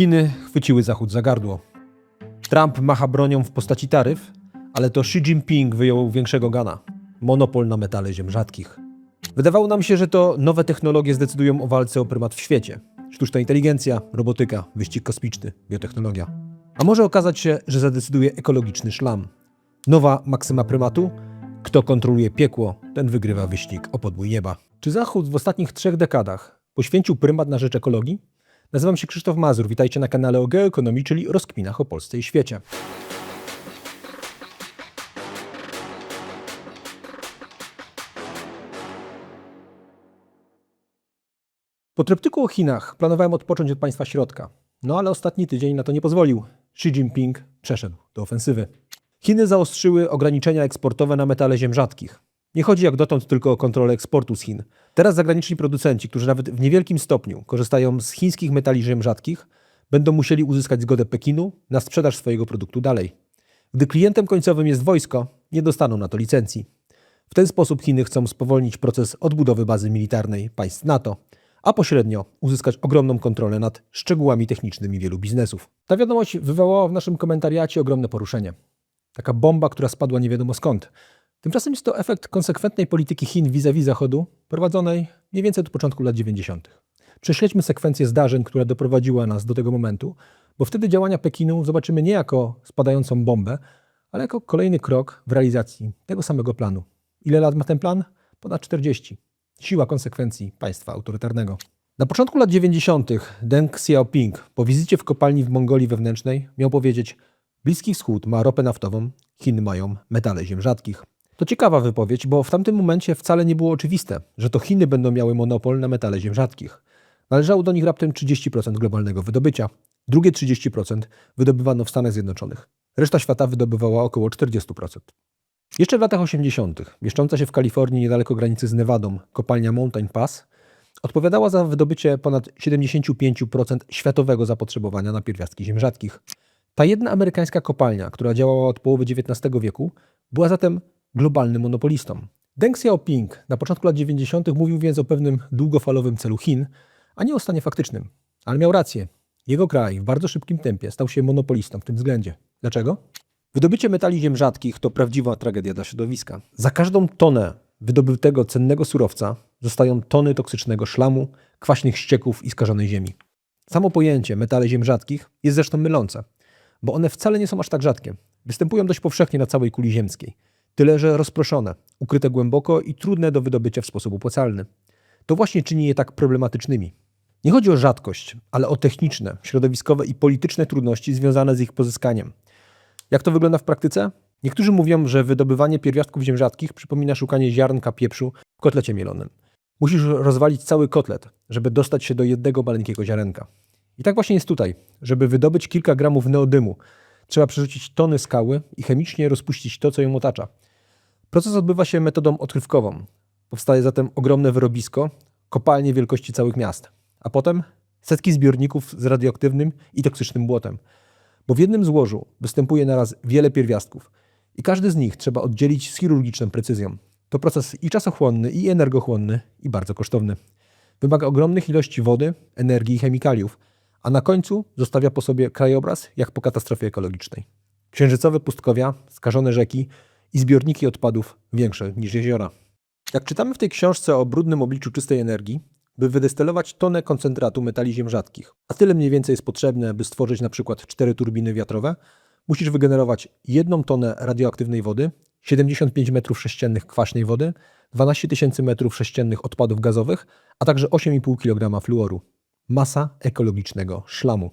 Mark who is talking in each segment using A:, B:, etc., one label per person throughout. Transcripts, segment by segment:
A: Chiny chwyciły Zachód za gardło. Trump macha bronią w postaci taryf, ale to Xi Jinping wyjął większego gana. Monopol na metale ziem rzadkich. Wydawało nam się, że to nowe technologie zdecydują o walce o prymat w świecie. Sztuczna inteligencja, robotyka, wyścig kosmiczny, biotechnologia. A może okazać się, że zadecyduje ekologiczny szlam. Nowa maksyma prymatu? Kto kontroluje piekło, ten wygrywa wyścig o podbój nieba. Czy Zachód w ostatnich trzech dekadach poświęcił prymat na rzecz ekologii? Nazywam się Krzysztof Mazur, witajcie na kanale o geoekonomii, czyli rozkminach o Polsce i świecie. Po tryptyku o Chinach planowałem odpocząć od państwa środka. No ale ostatni tydzień na to nie pozwolił. Xi Jinping przeszedł do ofensywy. Chiny zaostrzyły ograniczenia eksportowe na metale ziem rzadkich. Nie chodzi jak dotąd tylko o kontrolę eksportu z Chin. Teraz zagraniczni producenci, którzy nawet w niewielkim stopniu korzystają z chińskich metali ziem rzadkich, będą musieli uzyskać zgodę Pekinu na sprzedaż swojego produktu dalej. Gdy klientem końcowym jest wojsko, nie dostaną na to licencji. W ten sposób Chiny chcą spowolnić proces odbudowy bazy militarnej państw NATO, a pośrednio uzyskać ogromną kontrolę nad szczegółami technicznymi wielu biznesów. Ta wiadomość wywołała w naszym komentariacie ogromne poruszenie. Taka bomba, która spadła nie wiadomo skąd. Tymczasem jest to efekt konsekwentnej polityki Chin vis-a-vis Zachodu, prowadzonej mniej więcej od początku lat 90. Prześledźmy sekwencję zdarzeń, która doprowadziła nas do tego momentu, bo wtedy działania Pekinu zobaczymy nie jako spadającą bombę, ale jako kolejny krok w realizacji tego samego planu. Ile lat ma ten plan? Ponad 40. Siła konsekwencji państwa autorytarnego. Na początku lat 90. Deng Xiaoping po wizycie w kopalni w Mongolii wewnętrznej miał powiedzieć Bliski Wschód ma ropę naftową, Chiny mają metale ziem rzadkich. To ciekawa wypowiedź, bo w tamtym momencie wcale nie było oczywiste, że to Chiny będą miały monopol na metale ziem rzadkich. Należało do nich raptem 30% globalnego wydobycia. Drugie 30% wydobywano w Stanach Zjednoczonych. Reszta świata wydobywała około 40%. Jeszcze w latach 80., mieszcząca się w Kalifornii niedaleko granicy z Nevadą, kopalnia Mountain Pass odpowiadała za wydobycie ponad 75% światowego zapotrzebowania na pierwiastki ziem rzadkich. Ta jedna amerykańska kopalnia, która działała od połowy XIX wieku, była zatem globalnym monopolistą. Deng Xiaoping na początku lat 90. mówił więc o pewnym długofalowym celu Chin, a nie o stanie faktycznym. Ale miał rację. Jego kraj w bardzo szybkim tempie stał się monopolistą w tym względzie. Dlaczego? Wydobycie metali ziem rzadkich to prawdziwa tragedia dla środowiska. Za każdą tonę wydobytego cennego surowca zostają tony toksycznego szlamu, kwaśnych ścieków i skażonej ziemi. Samo pojęcie metale ziem rzadkich jest zresztą mylące, bo one wcale nie są aż tak rzadkie. Występują dość powszechnie na całej kuli ziemskiej. Tyle, że rozproszone, ukryte głęboko i trudne do wydobycia w sposób opłacalny. To właśnie czyni je tak problematycznymi. Nie chodzi o rzadkość, ale o techniczne, środowiskowe i polityczne trudności związane z ich pozyskaniem. Jak to wygląda w praktyce? Niektórzy mówią, że wydobywanie pierwiastków ziem rzadkich przypomina szukanie ziarnka pieprzu w kotlecie mielonym. Musisz rozwalić cały kotlet, żeby dostać się do jednego maleńkiego ziarenka. I tak właśnie jest tutaj. Żeby wydobyć kilka gramów neodymu, trzeba przerzucić tony skały i chemicznie rozpuścić to, co ją otacza. Proces odbywa się metodą odkrywkową. Powstaje zatem ogromne wyrobisko, kopalnie wielkości całych miast, a potem setki zbiorników z radioaktywnym i toksycznym błotem. Bo w jednym złożu występuje naraz wiele pierwiastków i każdy z nich trzeba oddzielić z chirurgiczną precyzją. To proces i czasochłonny, i energochłonny, i bardzo kosztowny. Wymaga ogromnych ilości wody, energii i chemikaliów, a na końcu zostawia po sobie krajobraz jak po katastrofie ekologicznej. Księżycowe pustkowia, skażone rzeki i zbiorniki odpadów większe niż jeziora. Jak czytamy w tej książce o brudnym obliczu czystej energii, by wydestylować tonę koncentratu metali ziem rzadkich, a tyle mniej więcej jest potrzebne, by stworzyć na przykład cztery turbiny wiatrowe, musisz wygenerować jedną tonę radioaktywnej wody, 75 metrów sześciennych kwaśnej wody, 12 tysięcy metrów sześciennych odpadów gazowych, a także 8,5 kg fluoru. Masa ekologicznego szlamu.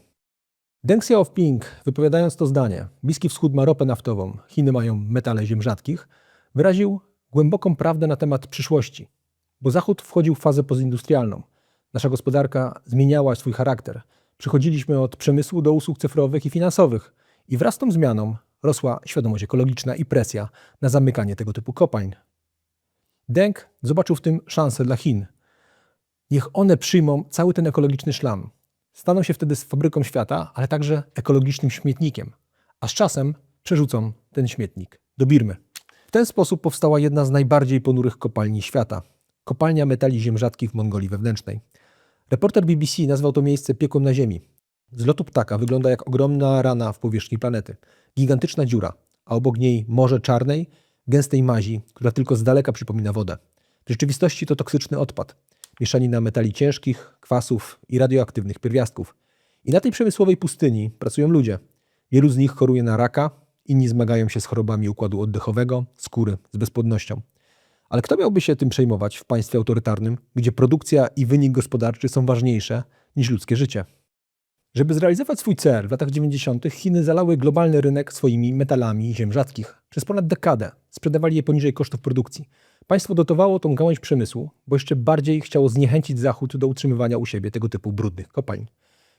A: Deng Xiaoping, wypowiadając to zdanie, Bliski Wschód ma ropę naftową, Chiny mają metale ziem rzadkich, wyraził głęboką prawdę na temat przyszłości, bo Zachód wchodził w fazę postindustrialną. Nasza gospodarka zmieniała swój charakter. Przechodziliśmy od przemysłu do usług cyfrowych i finansowych i wraz z tą zmianą rosła świadomość ekologiczna i presja na zamykanie tego typu kopalń. Deng zobaczył w tym szansę dla Chin. Niech one przyjmą cały ten ekologiczny szlam. Staną się wtedy z fabryką świata, ale także ekologicznym śmietnikiem, a z czasem przerzucą ten śmietnik do Birmy. W ten sposób powstała jedna z najbardziej ponurych kopalni świata kopalnia metali ziem rzadkich w Mongolii wewnętrznej. Reporter BBC nazwał to miejsce piekłem na ziemi. Z lotu ptaka wygląda jak ogromna rana w powierzchni planety. Gigantyczna dziura, a obok niej morze czarnej, gęstej mazi, która tylko z daleka przypomina wodę. W rzeczywistości to toksyczny odpad. Mieszanina metali ciężkich, kwasów i radioaktywnych pierwiastków. I na tej przemysłowej pustyni pracują ludzie. Wielu z nich choruje na raka, inni zmagają się z chorobami układu oddechowego, skóry, z bezpłodnością. Ale kto miałby się tym przejmować w państwie autorytarnym, gdzie produkcja i wynik gospodarczy są ważniejsze niż ludzkie życie? Żeby zrealizować swój cel w latach 90. Chiny zalały globalny rynek swoimi metalami ziem rzadkich. Przez ponad dekadę sprzedawali je poniżej kosztów produkcji. Państwo dotowało tą gałąź przemysłu, bo jeszcze bardziej chciało zniechęcić Zachód do utrzymywania u siebie tego typu brudnych kopalń.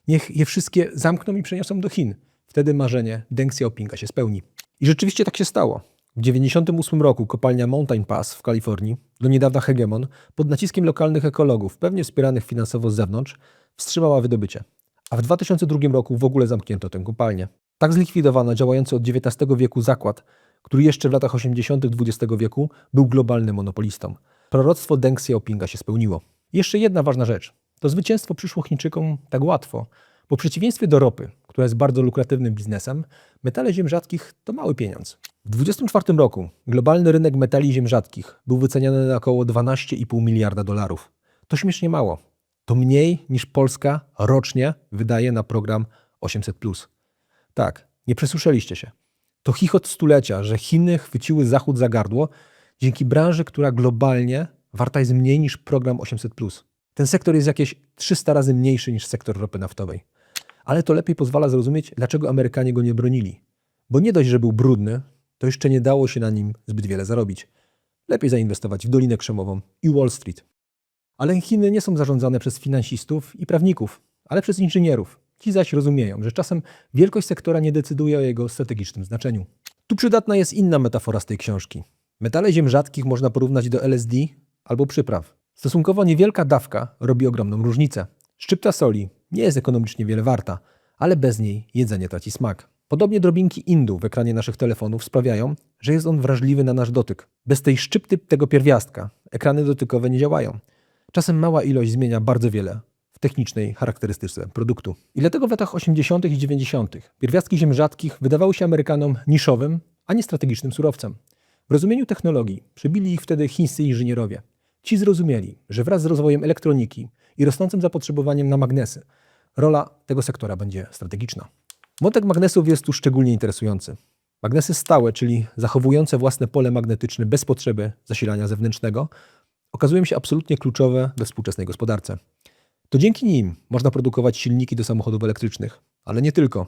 A: Niech je wszystkie zamkną i przeniosą do Chin. Wtedy marzenie Deng Xiaopinga się spełni. I rzeczywiście tak się stało. W 1998 roku kopalnia Mountain Pass w Kalifornii, do niedawna hegemon, pod naciskiem lokalnych ekologów, pewnie wspieranych finansowo z zewnątrz, wstrzymała wydobycie. A w 2002 roku w ogóle zamknięto tę kopalnię. Tak zlikwidowano działający od XIX wieku zakład, który jeszcze w latach 80. XX wieku był globalnym monopolistą. Proroctwo Deng Xiaopinga się spełniło. Jeszcze jedna ważna rzecz. To zwycięstwo przyszło Chińczykom tak łatwo, bo w przeciwieństwie do ropy, która jest bardzo lukratywnym biznesem, metale ziem rzadkich to mały pieniądz. W 2024 roku globalny rynek metali ziem rzadkich był wyceniany na około 12,5 miliarda dolarów. To śmiesznie mało. To mniej niż Polska rocznie wydaje na program 800. Tak, nie przesłyszeliście się. To chichot stulecia, że Chiny chwyciły Zachód za gardło dzięki branży, która globalnie warta jest mniej niż program 800. Ten sektor jest jakieś 300 razy mniejszy niż sektor ropy naftowej. Ale to lepiej pozwala zrozumieć, dlaczego Amerykanie go nie bronili. Bo nie dość, że był brudny, to jeszcze nie dało się na nim zbyt wiele zarobić. Lepiej zainwestować w Dolinę Krzemową i Wall Street. Ale Chiny nie są zarządzane przez finansistów i prawników, ale przez inżynierów. Ci zaś rozumieją, że czasem wielkość sektora nie decyduje o jego strategicznym znaczeniu. Tu przydatna jest inna metafora z tej książki. Metale ziem rzadkich można porównać do LSD albo przypraw. Stosunkowo niewielka dawka robi ogromną różnicę. Szczypta soli nie jest ekonomicznie wiele warta, ale bez niej jedzenie traci smak. Podobnie drobinki indu w ekranie naszych telefonów sprawiają, że jest on wrażliwy na nasz dotyk. Bez tej szczypty tego pierwiastka ekrany dotykowe nie działają. Czasem mała ilość zmienia bardzo wiele technicznej charakterystyce produktu. I dlatego w latach 80. i 90. pierwiastki ziem rzadkich wydawały się Amerykanom niszowym, a nie strategicznym surowcem. W rozumieniu technologii przybili ich wtedy chińscy inżynierowie. Ci zrozumieli, że wraz z rozwojem elektroniki i rosnącym zapotrzebowaniem na magnesy, rola tego sektora będzie strategiczna. Wątek magnesów jest tu szczególnie interesujący. Magnesy stałe, czyli zachowujące własne pole magnetyczne bez potrzeby zasilania zewnętrznego, okazują się absolutnie kluczowe we współczesnej gospodarce. To dzięki nim można produkować silniki do samochodów elektrycznych, ale nie tylko.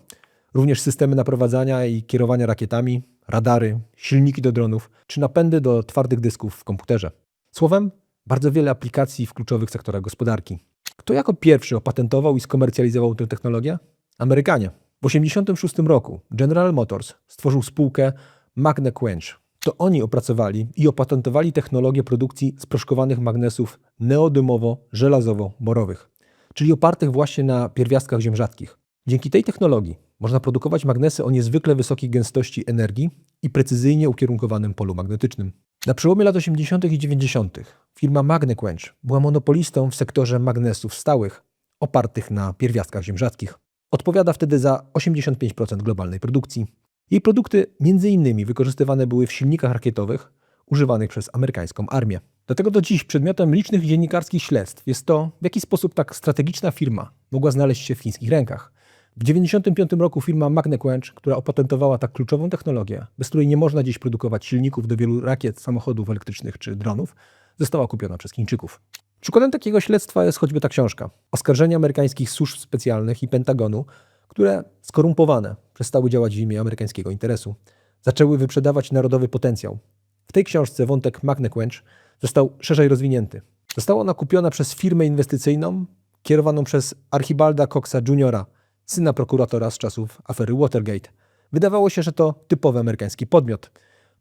A: Również systemy naprowadzania i kierowania rakietami, radary, silniki do dronów czy napędy do twardych dysków w komputerze. Słowem, bardzo wiele aplikacji w kluczowych sektorach gospodarki. Kto jako pierwszy opatentował i skomercjalizował tę technologię? Amerykanie. W 1986 roku General Motors stworzył spółkę Magne Quench. To oni opracowali i opatentowali technologię produkcji sproszkowanych magnesów neodymowo-żelazowo-borowych, czyli opartych właśnie na pierwiastkach ziem rzadkich. Dzięki tej technologii można produkować magnesy o niezwykle wysokiej gęstości energii i precyzyjnie ukierunkowanym polu magnetycznym. Na przełomie lat 80. i 90. firma MagneQuench była monopolistą w sektorze magnesów stałych opartych na pierwiastkach ziem rzadkich. Odpowiada wtedy za 85% globalnej produkcji. Jej produkty innymi wykorzystywane były w silnikach rakietowych używanych przez amerykańską armię. Dlatego do dziś przedmiotem licznych dziennikarskich śledztw jest to, w jaki sposób tak strategiczna firma mogła znaleźć się w chińskich rękach. W 1995 roku firma MagneQuench, która opatentowała tak kluczową technologię, bez której nie można dziś produkować silników do wielu rakiet, samochodów elektrycznych czy dronów, została kupiona przez Chińczyków. Przykładem takiego śledztwa jest choćby ta książka. Oskarżenia amerykańskich służb specjalnych i Pentagonu, które skorumpowane przestały działać w imię amerykańskiego interesu. Zaczęły wyprzedawać narodowy potencjał. W tej książce wątek MagneQuench został szerzej rozwinięty. Została ona kupiona przez firmę inwestycyjną kierowaną przez Archibalda Coxa Jr., syna prokuratora z czasów afery Watergate. Wydawało się, że to typowy amerykański podmiot.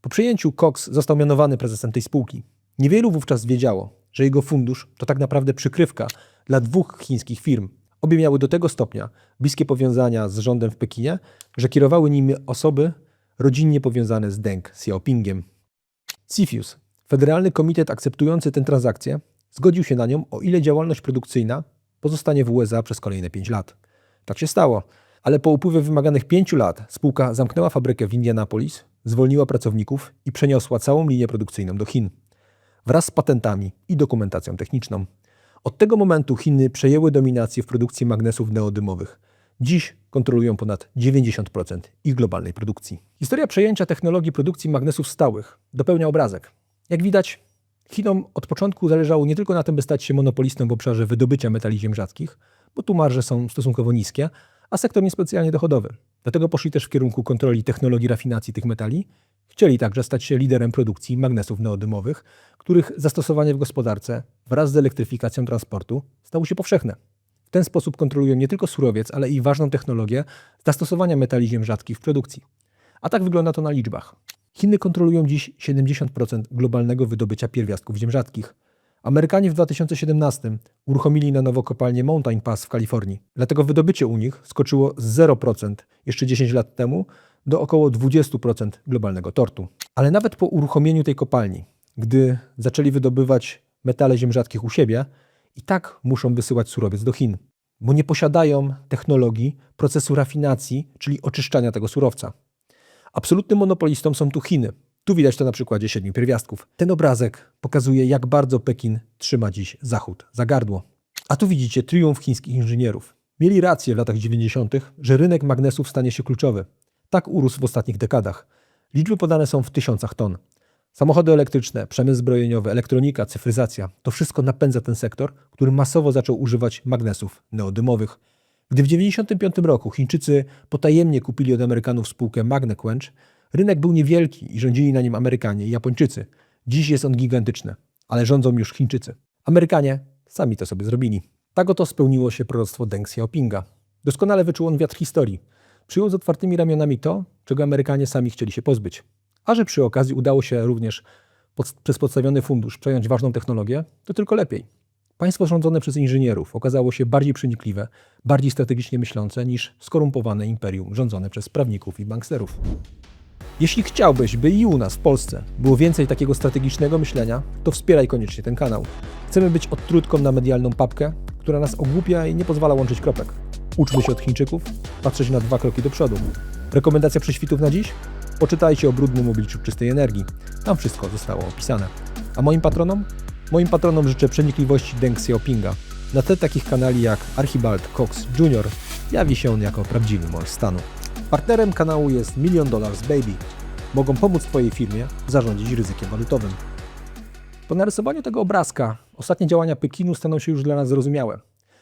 A: Po przyjęciu Cox został mianowany prezesem tej spółki. Niewielu wówczas wiedziało, że jego fundusz to tak naprawdę przykrywka dla dwóch chińskich firm. Obie miały do tego stopnia bliskie powiązania z rządem w Pekinie, że kierowały nimi osoby rodzinnie powiązane z Deng Xiaopingiem. CFIUS, Federalny Komitet akceptujący tę transakcję, zgodził się na nią, o ile działalność produkcyjna pozostanie w USA przez kolejne 5 lat. Tak się stało. Ale po upływie wymaganych pięciu lat spółka zamknęła fabrykę w Indianapolis, zwolniła pracowników i przeniosła całą linię produkcyjną do Chin. Wraz z patentami i dokumentacją techniczną. Od tego momentu Chiny przejęły dominację w produkcji magnesów neodymowych. Dziś kontrolują ponad 90% ich globalnej produkcji. Historia przejęcia technologii produkcji magnesów stałych dopełnia obrazek. Jak widać, Chinom od początku zależało nie tylko na tym, by stać się monopolistą w obszarze wydobycia metali ziem rzadkich, bo tu marże są stosunkowo niskie, a sektor niespecjalnie dochodowy. Dlatego poszli też w kierunku kontroli technologii rafinacji tych metali. Chcieli także stać się liderem produkcji magnesów neodymowych, których zastosowanie w gospodarce wraz z elektryfikacją transportu stało się powszechne. W ten sposób kontrolują nie tylko surowiec, ale i ważną technologię zastosowania metali ziem rzadkich w produkcji. A tak wygląda to na liczbach. Chiny kontrolują dziś 70% globalnego wydobycia pierwiastków ziem rzadkich. Amerykanie w 2017 uruchomili na nowo kopalnię Mountain Pass w Kalifornii. Dlatego wydobycie u nich skoczyło z 0% jeszcze 10 lat temu do około 20% globalnego tortu. Ale nawet po uruchomieniu tej kopalni, gdy zaczęli wydobywać metale ziem rzadkich u siebie, i tak muszą wysyłać surowiec do Chin, bo nie posiadają technologii procesu rafinacji, czyli oczyszczania tego surowca. Absolutnym monopolistą są tu Chiny. Tu widać to na przykładzie siedmiu pierwiastków. Ten obrazek pokazuje, jak bardzo Pekin trzyma dziś Zachód za gardło. A tu widzicie triumf chińskich inżynierów. Mieli rację w latach 90., że rynek magnesów stanie się kluczowy. Tak urósł w ostatnich dekadach. Liczby podane są w tysiącach ton. Samochody elektryczne, przemysł zbrojeniowy, elektronika, cyfryzacja to wszystko napędza ten sektor, który masowo zaczął używać magnesów neodymowych. Gdy w 1995 roku Chińczycy potajemnie kupili od Amerykanów spółkę MagneQuench, rynek był niewielki i rządzili na nim Amerykanie i Japończycy. Dziś jest on gigantyczny, ale rządzą już Chińczycy. Amerykanie sami to sobie zrobili. Tak oto spełniło się proroctwo Deng Xiaopinga. Doskonale wyczuł on wiatr historii. Przyjął z otwartymi ramionami to, czego Amerykanie sami chcieli się pozbyć. A że przy okazji udało się również pod, przez podstawiony fundusz przejąć ważną technologię, to tylko lepiej. Państwo rządzone przez inżynierów okazało się bardziej przenikliwe, bardziej strategicznie myślące niż skorumpowane imperium rządzone przez prawników i banksterów. Jeśli chciałbyś, by i u nas w Polsce było więcej takiego strategicznego myślenia, to wspieraj koniecznie ten kanał. Chcemy być odtrutką na medialną papkę, która nas ogłupia i nie pozwala łączyć kropek. Uczmy się od Chińczyków, patrzeć na dwa kroki do przodu. Rekomendacja prześwitów na dziś? Poczytajcie o brudnym obliczu czystej energii. Tam wszystko zostało opisane. A moim patronom? Moim patronom życzę przenikliwości Deng Xiaopinga. Na tle takich kanali jak Archibald Cox Jr. jawi się on jako prawdziwy mąż stanu. Partnerem kanału jest Million Dollars Baby. Mogą pomóc Twojej firmie zarządzić ryzykiem walutowym. Po narysowaniu tego obrazka ostatnie działania Pekinu staną się już dla nas zrozumiałe.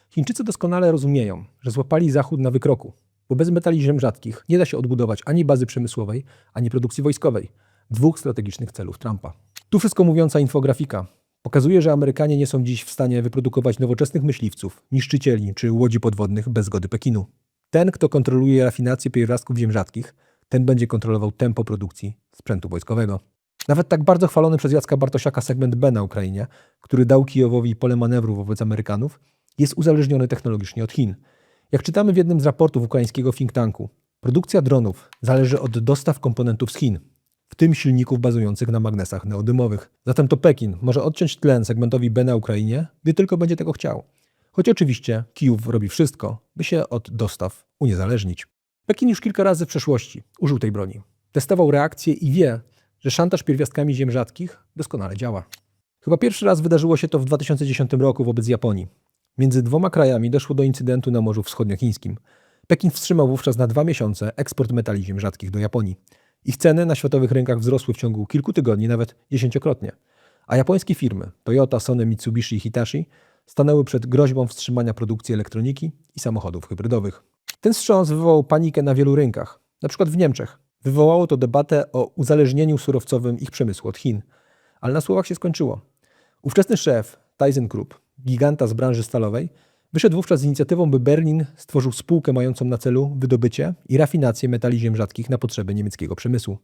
A: Chińczycy doskonale rozumieją, że złapali Zachód na wykroku, bo bez metali ziem rzadkich nie da się odbudować ani bazy przemysłowej, ani produkcji wojskowej. Dwóch strategicznych celów Trumpa. Tu wszystko mówiąca infografika. Pokazuje, że Amerykanie nie są dziś w stanie wyprodukować nowoczesnych myśliwców, niszczycieli czy łodzi podwodnych bez zgody Pekinu. Ten, kto kontroluje rafinację pierwiastków ziem rzadkich, ten będzie kontrolował tempo produkcji sprzętu wojskowego. Nawet tak bardzo chwalony przez Jacka Bartosiaka segment B na Ukrainie, który dał Kijowowi pole manewru wobec Amerykanów, jest uzależniony technologicznie od Chin. Jak czytamy w jednym z raportów ukraińskiego think tanku, produkcja dronów zależy od dostaw komponentów z Chin, w tym silników bazujących na magnesach neodymowych. Zatem to Pekin może odciąć tlen segmentowi B na Ukrainie, gdy tylko będzie tego chciał. Choć oczywiście Kijów robi wszystko, by się od dostaw uniezależnić. Pekin już kilka razy w przeszłości użył tej broni. Testował reakcję i wie, że szantaż pierwiastkami ziem rzadkich doskonale działa. Chyba pierwszy raz wydarzyło się to w 2010 roku wobec Japonii. Między dwoma krajami doszło do incydentu na Morzu Wschodniochińskim. Pekin wstrzymał wówczas na dwa miesiące eksport metali ziem rzadkich do Japonii. Ich ceny na światowych rynkach wzrosły w ciągu kilku tygodni, nawet dziesięciokrotnie. A japońskie firmy Toyota, Sony, Mitsubishi i Hitachi stanęły przed groźbą wstrzymania produkcji elektroniki i samochodów hybrydowych. Ten wstrząs wywołał panikę na wielu rynkach, na przykład w Niemczech. Wywołało to debatę o uzależnieniu surowcowym ich przemysłu od Chin. Ale na słowach się skończyło. Ówczesny szef ThyssenKrupp, giganta z branży stalowej, wyszedł wówczas z inicjatywą, by Berlin stworzył spółkę mającą na celu wydobycie i rafinację metali ziem rzadkich na potrzeby niemieckiego przemysłu.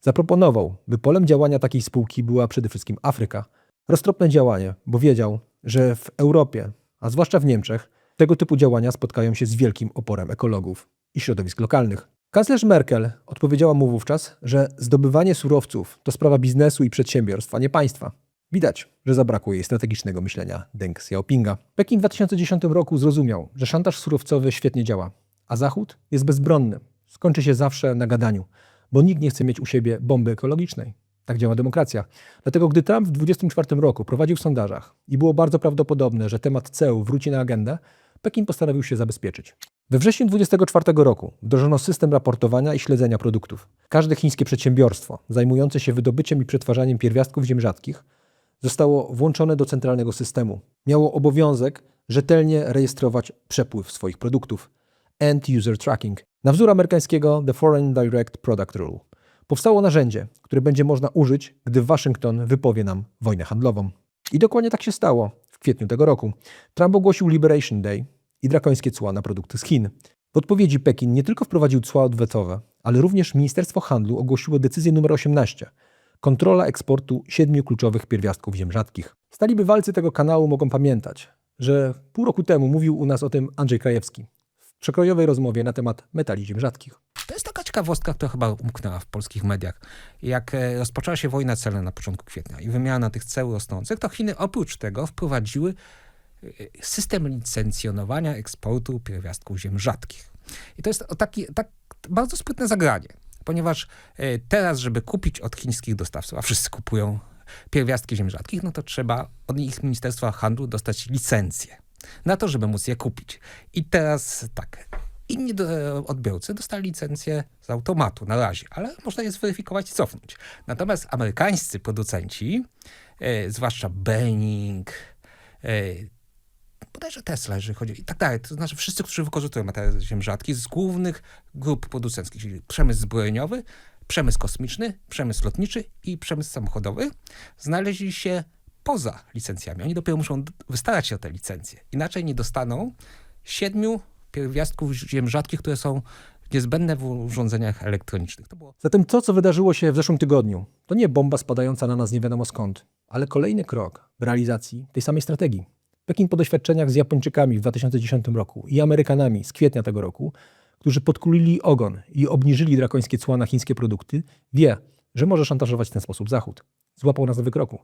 A: Zaproponował, by polem działania takiej spółki była przede wszystkim Afryka. Roztropne działanie, bo wiedział, że w Europie, a zwłaszcza w Niemczech, tego typu działania spotkają się z wielkim oporem ekologów i środowisk lokalnych. Kanclerz Merkel odpowiedziała mu wówczas, że zdobywanie surowców to sprawa biznesu i przedsiębiorstw, a nie państwa. Widać, że zabrakło jej strategicznego myślenia Deng Xiaopinga. Pekin w 2010 roku zrozumiał, że szantaż surowcowy świetnie działa. a Zachód jest bezbronny. Skończy się zawsze na gadaniu, bo nikt nie chce mieć u siebie bomby ekologicznej. Tak działa demokracja. Dlatego gdy Trump w 2024 roku prowadził w sondażach i było bardzo prawdopodobne, że temat CEU wróci na agendę, Pekin postanowił się zabezpieczyć. We wrześniu 2024 roku wdrożono system raportowania i śledzenia produktów. Każde chińskie przedsiębiorstwo zajmujące się wydobyciem i przetwarzaniem pierwiastków ziem rzadkich zostało włączone do centralnego systemu. Miało obowiązek rzetelnie rejestrować przepływ swoich produktów. End User Tracking. Na wzór amerykańskiego The Foreign Direct Product Rule. Powstało narzędzie, które będzie można użyć, gdy Waszyngton wypowie nam wojnę handlową. I dokładnie tak się stało w kwietniu tego roku. Trump ogłosił Liberation Day i drakońskie cła na produkty z Chin. W odpowiedzi Pekin nie tylko wprowadził cła odwetowe, ale również Ministerstwo Handlu ogłosiło decyzję nr 18 kontrola eksportu siedmiu kluczowych pierwiastków ziem rzadkich. Stali bywalcy tego kanału mogą pamiętać, że pół roku temu mówił u nas o tym Andrzej Krajewski w przekrojowej rozmowie na temat metali ziem rzadkich.
B: To jest taka ciekawostka, która chyba umknęła w polskich mediach. Jak e, rozpoczęła się wojna celna na początku kwietnia i wymiana tych ceł rosnących, to Chiny oprócz tego wprowadziły e, system licencjonowania eksportu pierwiastków ziem rzadkich. I to jest taki, tak bardzo sprytne zagranie, ponieważ e, teraz, żeby kupić od chińskich dostawców, a wszyscy kupują pierwiastki ziem rzadkich, no to trzeba od ich Ministerstwa Handlu dostać licencję na to, żeby móc je kupić. I teraz tak, inni odbiorcy dostali licencję z automatu na razie, ale można je zweryfikować i cofnąć. Natomiast amerykańscy producenci, e, zwłaszcza Benning, e, bodajże Tesla, jeżeli chodzi i tak dalej, to znaczy wszyscy, którzy wykorzystują materiały ziem rzadkich z głównych grup producenckich, czyli przemysł zbrojeniowy, przemysł kosmiczny, przemysł lotniczy i przemysł samochodowy, znaleźli się poza licencjami. Oni dopiero muszą wystarać się o te licencje. Inaczej nie dostaną siedmiu pierwiastków ziem rzadkich, które są niezbędne w urządzeniach elektronicznych. To było
A: Zatem to, co wydarzyło się w zeszłym tygodniu, to nie bomba spadająca na nas nie wiadomo skąd, ale kolejny krok w realizacji tej samej strategii. Pekin po doświadczeniach z Japończykami w 2010 roku i Amerykanami z kwietnia tego roku, którzy podkulili ogon i obniżyli drakońskie cła na chińskie produkty, wie, że może szantażować w ten sposób Zachód. Złapał nas na wykroku,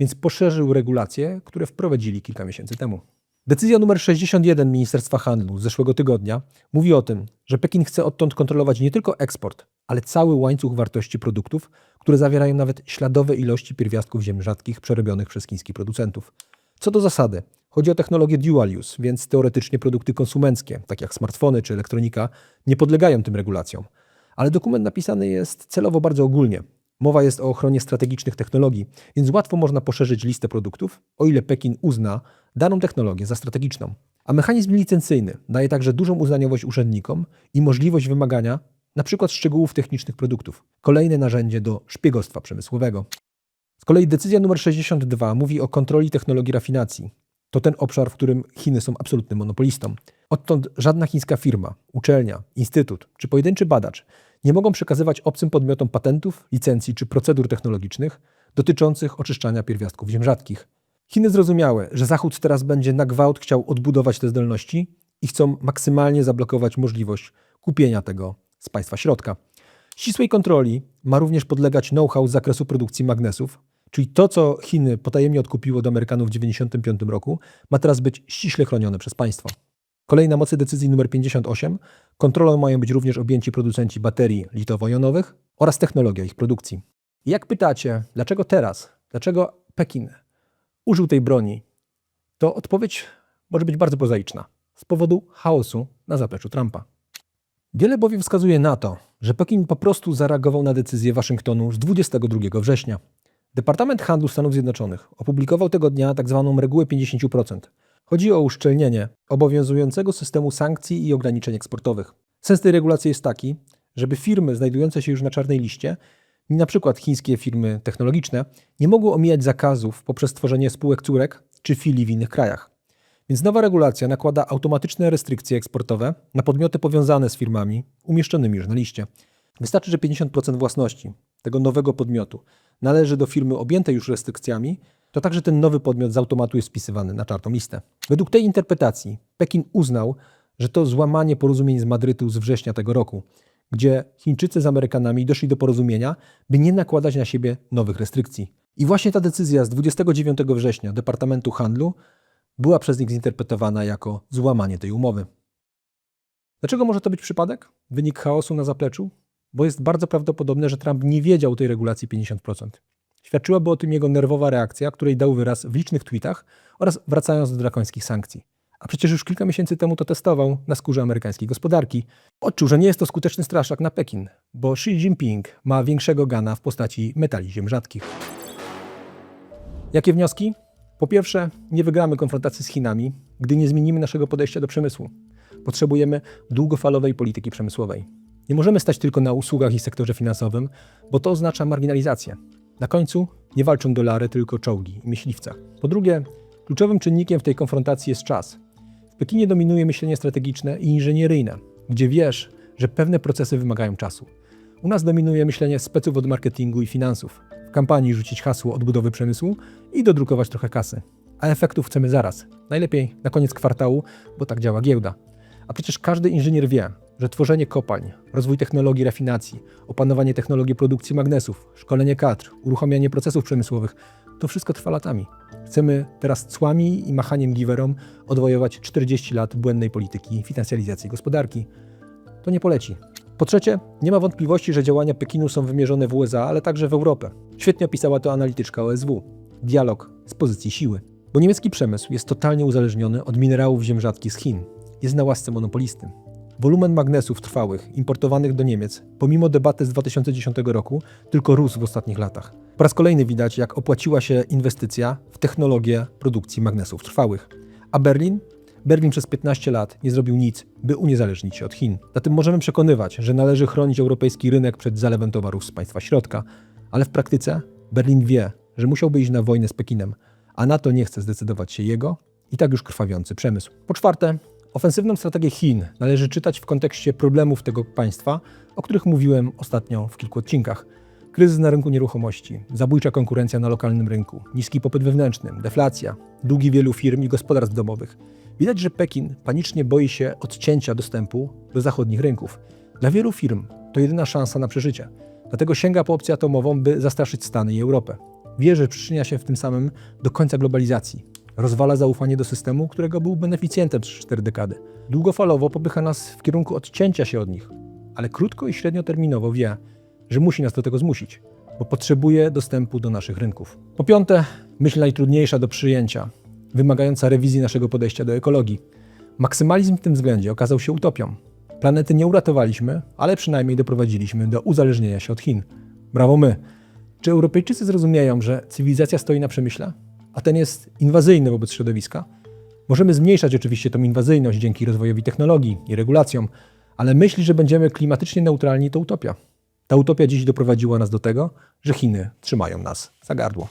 A: więc poszerzył regulacje, które wprowadzili kilka miesięcy temu. Decyzja numer 61 Ministerstwa Handlu z zeszłego tygodnia mówi o tym, że Pekin chce odtąd kontrolować nie tylko eksport, ale cały łańcuch wartości produktów, które zawierają nawet śladowe ilości pierwiastków ziem rzadkich przerobionych przez chińskich producentów. Co do zasady, chodzi o technologię dual use, więc teoretycznie produkty konsumenckie, tak jak smartfony czy elektronika, nie podlegają tym regulacjom. Ale dokument napisany jest celowo bardzo ogólnie. Mowa jest o ochronie strategicznych technologii, więc łatwo można poszerzyć listę produktów, o ile Pekin uzna daną technologię za strategiczną. A mechanizm licencyjny daje także dużą uznaniowość urzędnikom i możliwość wymagania np. szczegółów technicznych produktów. Kolejne narzędzie do szpiegostwa przemysłowego. Z kolei decyzja numer 62 mówi o kontroli technologii rafinacji. To ten obszar, w którym Chiny są absolutnym monopolistą. Odtąd żadna chińska firma, uczelnia, instytut czy pojedynczy badacz nie mogą przekazywać obcym podmiotom patentów, licencji czy procedur technologicznych dotyczących oczyszczania pierwiastków ziem rzadkich. Chiny zrozumiały, że Zachód teraz będzie na gwałt chciał odbudować te zdolności i chcą maksymalnie zablokować możliwość kupienia tego z państwa środka. Ścisłej kontroli ma również podlegać know-how z zakresu produkcji magnesów, czyli to, co Chiny potajemnie odkupiło od Amerykanów w 1995 roku, ma teraz być ściśle chronione przez państwo. Kolej na mocy decyzji nr 58 kontrolą mają być również objęci producenci baterii litowo-jonowych oraz technologia ich produkcji. Jak pytacie, dlaczego teraz, dlaczego Pekin użył tej broni, to odpowiedź może być bardzo prozaiczna. Z powodu chaosu na zapleczu Trumpa. Wiele bowiem wskazuje na to, że Pekin po prostu zareagował na decyzję Waszyngtonu z 22 września. Departament Handlu Stanów Zjednoczonych opublikował tego dnia tzw. regułę 50%. Chodzi o uszczelnienie obowiązującego systemu sankcji i ograniczeń eksportowych. Sens tej regulacji jest taki, żeby firmy znajdujące się już na czarnej liście, przykład chińskie firmy technologiczne, nie mogły omijać zakazów poprzez tworzenie spółek córek czy filii w innych krajach. Więc nowa regulacja nakłada automatyczne restrykcje eksportowe na podmioty powiązane z firmami umieszczonymi już na liście. Wystarczy, że 50% własności tego nowego podmiotu należy do firmy objętej już restrykcjami, to także ten nowy podmiot z automatu jest wpisywany na czarną listę. Według tej interpretacji Pekin uznał, że to złamanie porozumień z Madrytu z września tego roku, gdzie Chińczycy z Amerykanami doszli do porozumienia, by nie nakładać na siebie nowych restrykcji. I właśnie ta decyzja z 29 września Departamentu Handlu była przez nich zinterpretowana jako złamanie tej umowy. Dlaczego może to być przypadek? Wynik chaosu na zapleczu? Bo jest bardzo prawdopodobne, że Trump nie wiedział tej regulacji 50%. Świadczyłaby o tym jego nerwowa reakcja, której dał wyraz w licznych tweetach oraz wracając do drakońskich sankcji. A przecież już kilka miesięcy temu to testował na skórze amerykańskiej gospodarki. Odczuł, że nie jest to skuteczny straszak na Pekin, bo Xi Jinping ma większego gana w postaci metali ziem rzadkich. Jakie wnioski? Po pierwsze, nie wygramy konfrontacji z Chinami, gdy nie zmienimy naszego podejścia do przemysłu. Potrzebujemy długofalowej polityki przemysłowej. Nie możemy stać tylko na usługach i sektorze finansowym, bo to oznacza marginalizację. Na końcu nie walczą dolary, tylko czołgi i myśliwce. Po drugie, kluczowym czynnikiem w tej konfrontacji jest czas. W Pekinie dominuje myślenie strategiczne i inżynieryjne, gdzie wiesz, że pewne procesy wymagają czasu. U nas dominuje myślenie speców od marketingu i finansów. W kampanii rzucić hasło odbudowy przemysłu i dodrukować trochę kasy. A efektów chcemy zaraz. Najlepiej na koniec kwartału, bo tak działa giełda. A przecież każdy inżynier wie, że tworzenie kopalń, rozwój technologii rafinacji, opanowanie technologii produkcji magnesów, szkolenie kadr, uruchamianie procesów przemysłowych to wszystko trwa latami. Chcemy teraz cłami i machaniem giwerom odwojować 40 lat błędnej polityki finansjalizacji gospodarki. To nie poleci. Po trzecie, nie ma wątpliwości, że działania Pekinu są wymierzone w USA, ale także w Europę. Świetnie opisała to analityczka OSW. Dialog z pozycji siły. Bo niemiecki przemysł jest totalnie uzależniony od minerałów ziem rzadkich z Chin. Jest na łasce monopolisty. Wolumen magnesów trwałych importowanych do Niemiec, pomimo debaty z 2010 roku, tylko rósł w ostatnich latach. Po raz kolejny widać, jak opłaciła się inwestycja w technologię produkcji magnesów trwałych. A Berlin? Berlin przez 15 lat nie zrobił nic, by uniezależnić się od Chin. Zatem możemy przekonywać, że należy chronić europejski rynek przed zalewem towarów z państwa środka, ale w praktyce Berlin wie, że musiałby iść na wojnę z Pekinem, a na to nie chce zdecydować się jego i tak już krwawiący przemysł. Po czwarte, ofensywną strategię Chin należy czytać w kontekście problemów tego państwa, o których mówiłem ostatnio w kilku odcinkach. Kryzys na rynku nieruchomości, zabójcza konkurencja na lokalnym rynku, niski popyt wewnętrzny, deflacja, długi wielu firm i gospodarstw domowych. Widać, że Pekin panicznie boi się odcięcia dostępu do zachodnich rynków. Dla wielu firm to jedyna szansa na przeżycie. Dlatego sięga po opcję atomową, by zastraszyć Stany i Europę. Wie, że przyczynia się w tym samym do końca globalizacji. Rozwala zaufanie do systemu, którego był beneficjentem przez 4 dekady. Długofalowo popycha nas w kierunku odcięcia się od nich, ale krótko i średnioterminowo wie, że musi nas do tego zmusić, bo potrzebuje dostępu do naszych rynków. Po piąte, myśl najtrudniejsza do przyjęcia, wymagająca rewizji naszego podejścia do ekologii. Maksymalizm w tym względzie okazał się utopią. Planety nie uratowaliśmy, ale przynajmniej doprowadziliśmy do uzależnienia się od Chin. Brawo my! Czy Europejczycy zrozumieją, że cywilizacja stoi na przemyśle, a ten jest inwazyjny wobec środowiska? Możemy zmniejszać oczywiście tą inwazyjność dzięki rozwojowi technologii i regulacjom, ale myśli, że będziemy klimatycznie neutralni, to utopia. Ta utopia dziś doprowadziła nas do tego, że Chiny trzymają nas za gardło.